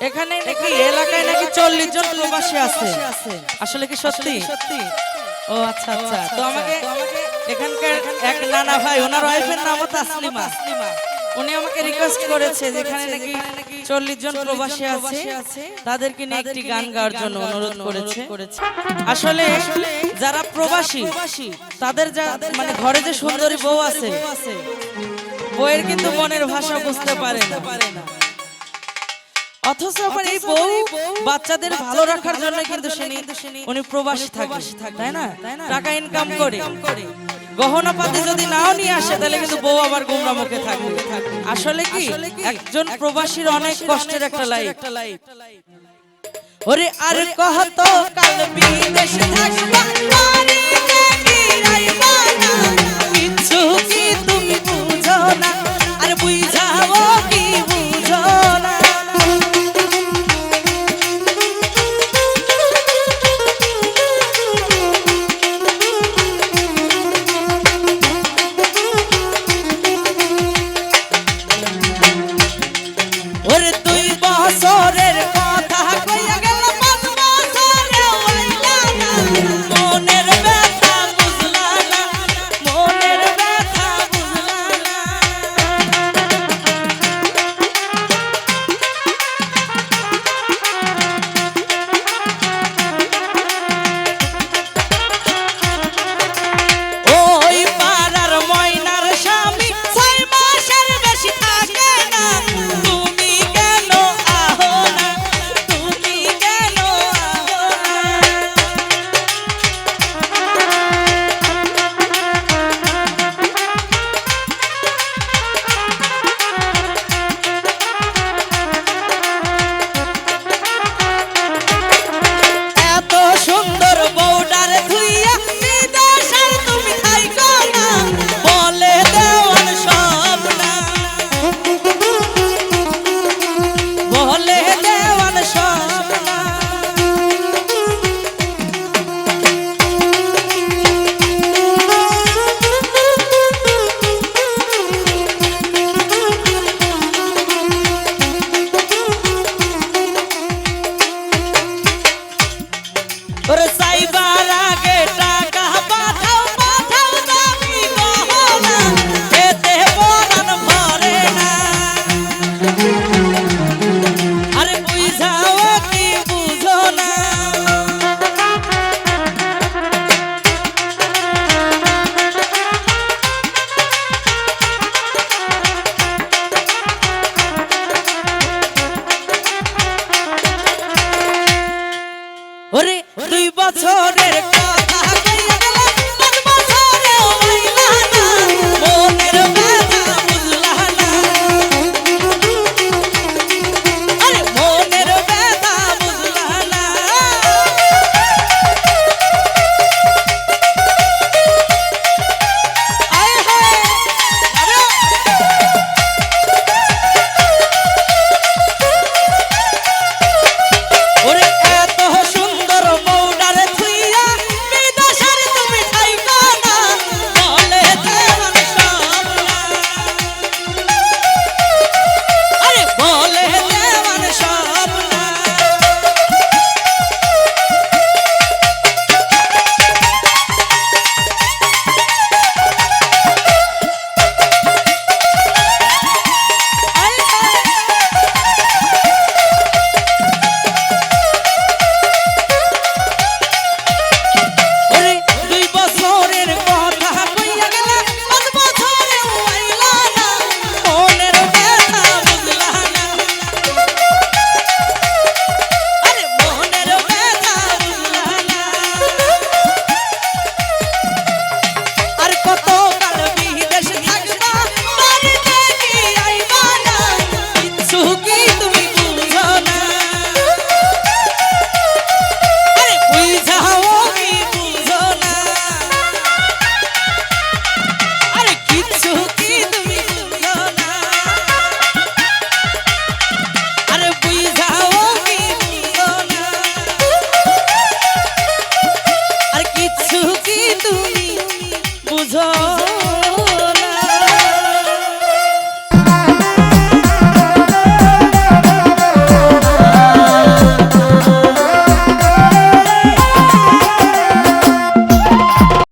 এখানে নাকি এলাকায় নাকি চল্লিশ জন প্রবাসী আছে? আসলে কি সত্যি? ও আচ্ছা আচ্ছা। তো আমাকে এখানকার এক নানা ভাই ওনার ওয়াইফের নাম তাসলিমা। উনি আমাকে রিকোয়েস্ট করেছে যেখানে নাকি চল্লিশ জন প্রবাসী আছে। তাদেরকে নিয়ে একটি গান গাওয়ার জন্য অনুরোধ করেছে। আসলে যারা প্রবাসী তাদের যা মানে ঘরে যে সুন্দরী বউ আছে বউয়ের কিন্তু মনের ভাষা বুঝতে পারে না। অথচ আবার এই বউ বাচ্চাদের ভালো রাখার জন্য কিন্তু উনি প্রবাসী থাকে তাই না? টাকা ইনকাম করে। গহনা পাতি যদি নাও নিয়ে আসে তাহলে কিন্তু বউ আবার গোমরা মুখে থাকবে। আসলে কি? একজন প্রবাসীর অনেক কষ্টের একটা লাইফ। ওরে আর কহত কাল বিদেশে থাকবা? ওরে সাইবার ওরে দুই বছরের কথা। He